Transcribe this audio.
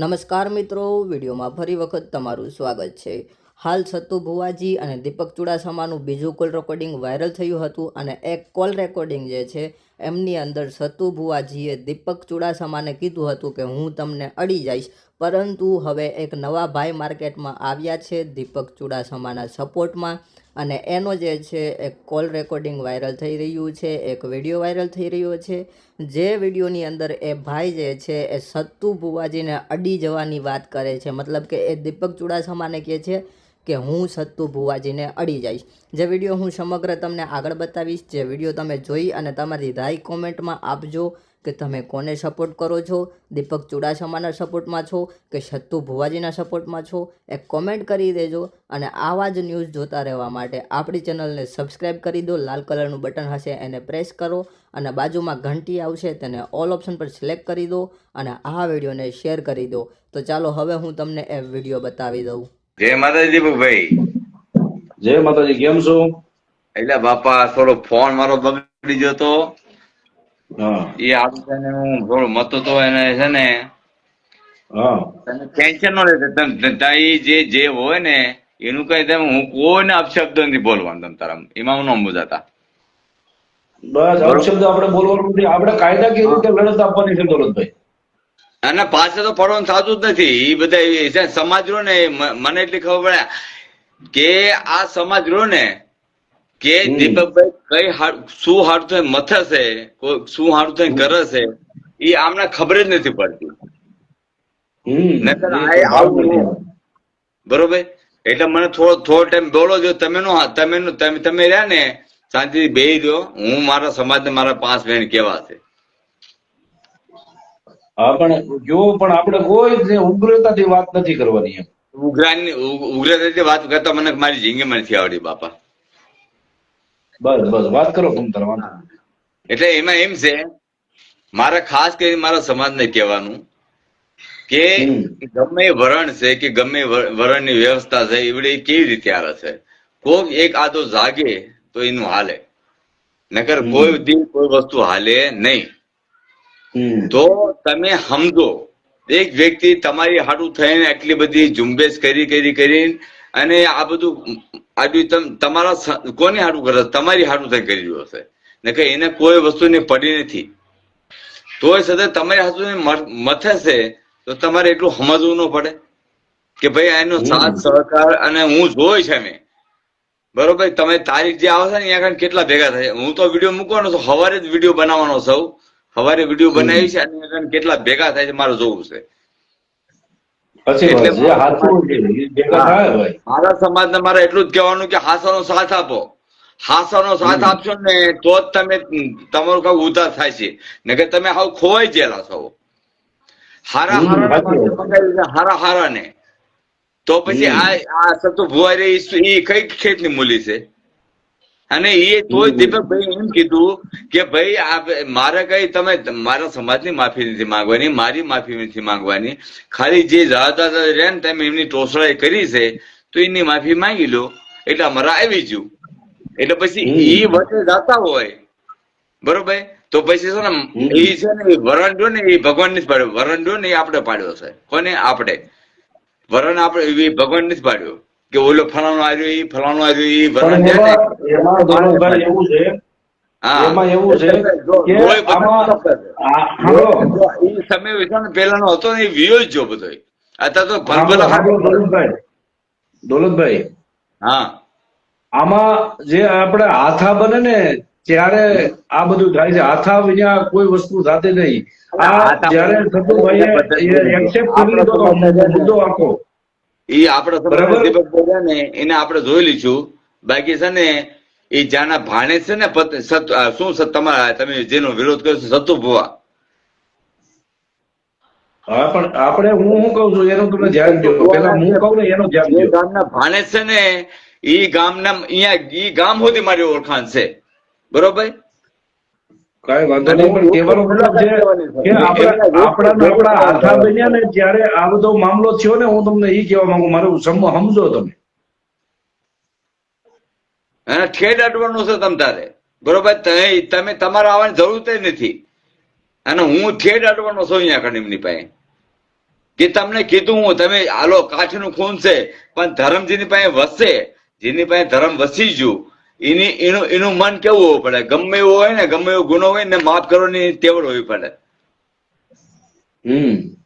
નમસ્કાર મિત્રો, વિડીયોમાં ફરી વખત તમારું સ્વાગત છે. હાલ સત્તુ ભુવાજી અને દીપક ચુડાસમાનું બીજું કોલ રેકોર્ડિંગ વાયરલ થયું હતું અને એક કોલ રેકોર્ડિંગ જે છે એમની અંદર સતુભુવાજીએ દીપક ચુડાસમાને કીધું હતું કે હું તમને અડી જઈશ. પરંતુ હવે એક નવા ભાઈ માર્કેટમાં આવ્યા છે દીપક ચુડાસમાના સપોર્ટમાં અને એનો જે છે એક કોલ રેકોર્ડિંગ વાયરલ થઈ રહ્યું છે, એક વીડિયો વાયરલ થઈ રહ્યો છે. જે વિડીયોની અંદર એ ભાઈ જે છે એ સત્તુ ભુવાજીને અડી જવાની વાત કરે છે. મતલબ કે એ દીપક ચુડાસમાને કહે છે કે હું સત્તુ ભુવાજીને અડી જઈશ. જે વીડિયો હું સમગ્ર તમને આગળ બતાવીશ, જે વીડિયો તમે જોઈ અને તમારી રાય કોમેન્ટમાં આપજો કે તમે કોને સપોર્ટ કરો છો? દીપક ચુડાસમાના સપોર્ટમાં છો કે સત્તુ ભુવાજીના સપોર્ટમાં છો? એ કોમેન્ટ કરી દેજો અને આવા જ ન્યૂઝ જોતા રહેવા માટે આપણી ચેનલને સબસ્ક્રાઈબ કરી દો, લાલ કલરનું બટન હશે એને પ્રેસ કરો અને બાજુમાં ઘંટી આવશે તેને ઓલ ઓપ્શન પર સિલેક્ટ કરી દો અને આ વિડીયોને શેર કરી દો. તો ચાલો હવે હું તમને એ વીડિયો બતાવી દઉં. જય માતાજી દીપકભાઈ. જય માતાજી કેમ છો? એટલે બાપા થોડો ફોન મારો બગડી ગયો તો. હા. એ આપણે હું થોડો મતો તો એને છે ને ટેન્શન નો લેતો જે જે હોય ને એનું કઈ તમે હું કોઈને અપશબ્દ નથી બોલવાનું તમ તારા એમાં હું ન મુજાતા. બસ અપશબ્દ આપણે બોલવાનું આપણે કેવું રીતે લડત આપવાની છે દોલતભાઈ. અને પાસે તો પડવાનું થતું જ નથી. એ બધા સમાજ રહ્યો ને મને એટલી ખબર પડે. કે આ સમાજ રહ્યો ને કે દીપકભાઈ કઈ શું હારું થઈ મથે છે? શું હારું થઈ કરે છે? એ આમને ખબર જ નથી પડતી. બરાબર? એટલે મને થોડો થોડો ટાઈમ બોલો જો તમે નો તમે નો- તમે તમે રહ્યા ને શાંતિથી બેહી દો. હું મારા સમાજને મારા પાંચ બહેન કેવા છે. હા પણ જો પણ આપણે કોઈ ઉગ્રતાથી વાત નથી કરવાની એમ. ઉઘરાની ઉગ્રતાથી વાત કરતા મને મારી જિંદગી નથી આવડી બાપા. બસ બસ વાત કરો તમ તાર એટલે એમાં એમ છે મારે ખાસ કરીને મારા સમાજને કહેવાનું કે ગમે વરણ છે કે ગમે વરણની વ્યવસ્થા છે એવડે કેવી રીતે આવે છે? કોક એક આદો જાગે તો એનું હાલે. નકર કોઈ દિન કોઈ વસ્તુ હાલે નહીં. તો તમે સમજો એક વ્યક્તિ તમારી હાડું થઈને આટલી બધી ઝુંબેશ કરી કરી કરીને અને આ બધું આટલું તમારા કોની હાડું કરે તમારી હાડું થઈ કરી રહ્યું હશે. ને કે એને કોઈ વસ્તુની પડી નથી. તોય છતાં તમારી હાથું મથે છે તો તમારે એટલું સમજવું ન પડે કે ભાઈ એનો સાથ સહકાર અને હું જોઈ છે મેં બરોબર? તમે તારીખ જે આવશે ને અહીંયા કેટલા ભેગા થાય? હું તો વીડિયો મૂકવાનો છું સવારે જ વીડિયો બનાવવાનો છું. સવારે વીડિયો બનાવી છે અને કેટલા ભેગા થાય છે મારે જોવું છે. મારા સમાજને મારે એટલું જ કહેવાનું કે હાસાનો સાથ આપો. હાસાનો સાથ આપશો ને તો જ તમે તમારું કઈ ઉધાર થાય છે. નકર તમે હાવ ખોવાઈ ગયેલા છો. હારા હારા હારા હારા ને તો પછી આ આ સતુ ભુવારી એ કઈ ખેતની મૂલી છે? અને એ તોય. દીપકભાઈ એમ કીધું કે ભાઈ આ મારે કઈ તમે મારા સમાજની માફી નથી માંગવાની મારી માફી નથી માંગવાની. ખાલી જે જાતા રહે ને તમે એમની ટોસળાઈ કરી છે તો એની માફી માંગી લો. એટલે અમારા આવી ગયું. એટલે પછી એ વચ્ચે જાતા હોય. બરોબર તો પછી છે ને એ છે ને ઈ વરણ ને એ ભગવાન નથી પાડ્યો. વરંડો ને એ આપણે પાડ્યો છે. કોને? આપણે. વરણ આપણે એ ભગવાન નથી પાડ્યો. કે ઓલો ફલાણો આવ્યો એ ફલાણો આવ્યો એ એમાં એવું છે હા. એમાં એવું છે કે આમાં તપાસ. આ સાંભળો. જો ઈ સમય વિશે ને હતો ને એ વિયો જો બધો અત્યારે તો ભલભલા દોલતભાઈ. દોલતભાઈ. હા. આમાં જે આપણે હાથા બને ને ત્યારે આ બધું થાય છે. હાથા વિના કોઈ વસ્તુ થતી નહીં. આ જયારે સતુભાઈએ એક્સેપ્ટ કરી લીધો મુદ્દો આખો. ઈ આપણે દીપક છે ને એને આપણે જોઈ લીધું. બાકી છે ને એ જાના ભાણે છે ને શું તમારા તમે જેનો વિરોધ કર્યો સતુ ભુવા. હા પણ આપણે હું શું કઉ છું એનું તમે ધ્યાન દો. પેલા હું ને એનું ધ્યાન દો. ગામના ભાણે છે ને ઈ ગામના અહીંયા ઈ ગામ સુધી મારી ઓળખાણ છે. બરોબર? કઈ વાંધો નહીં પણ કહેવાનો મતલબ છે કે આપણા આપણા આથા બન્યા ને ત્યારે આ બધો મામલો થયો ને હું તમને એ કહેવા માંગુ મારું સમજો તમે. અને ઠેડ અડવાનું છે તમ તારે. બરોબર તમે તમારે આવવાની જરૂર જ નથી. અને હું ઠેડ અડવાનો છું અહીંયા આગળ એમની પાસે. કે તમને કીધું હું તમે આલો કાઠનું ખૂન છે પણ ધર્મ જેની પાસે વસે જેની પાસે ધર્મ વસી ગયું એની, એનું એનું મન કેવું હોવું પડે? ગમે એવું હોય ને, ગમે એવો ગુનો હોય ને, માફ કરવાની ટેવડ હોવી પડે. હમ.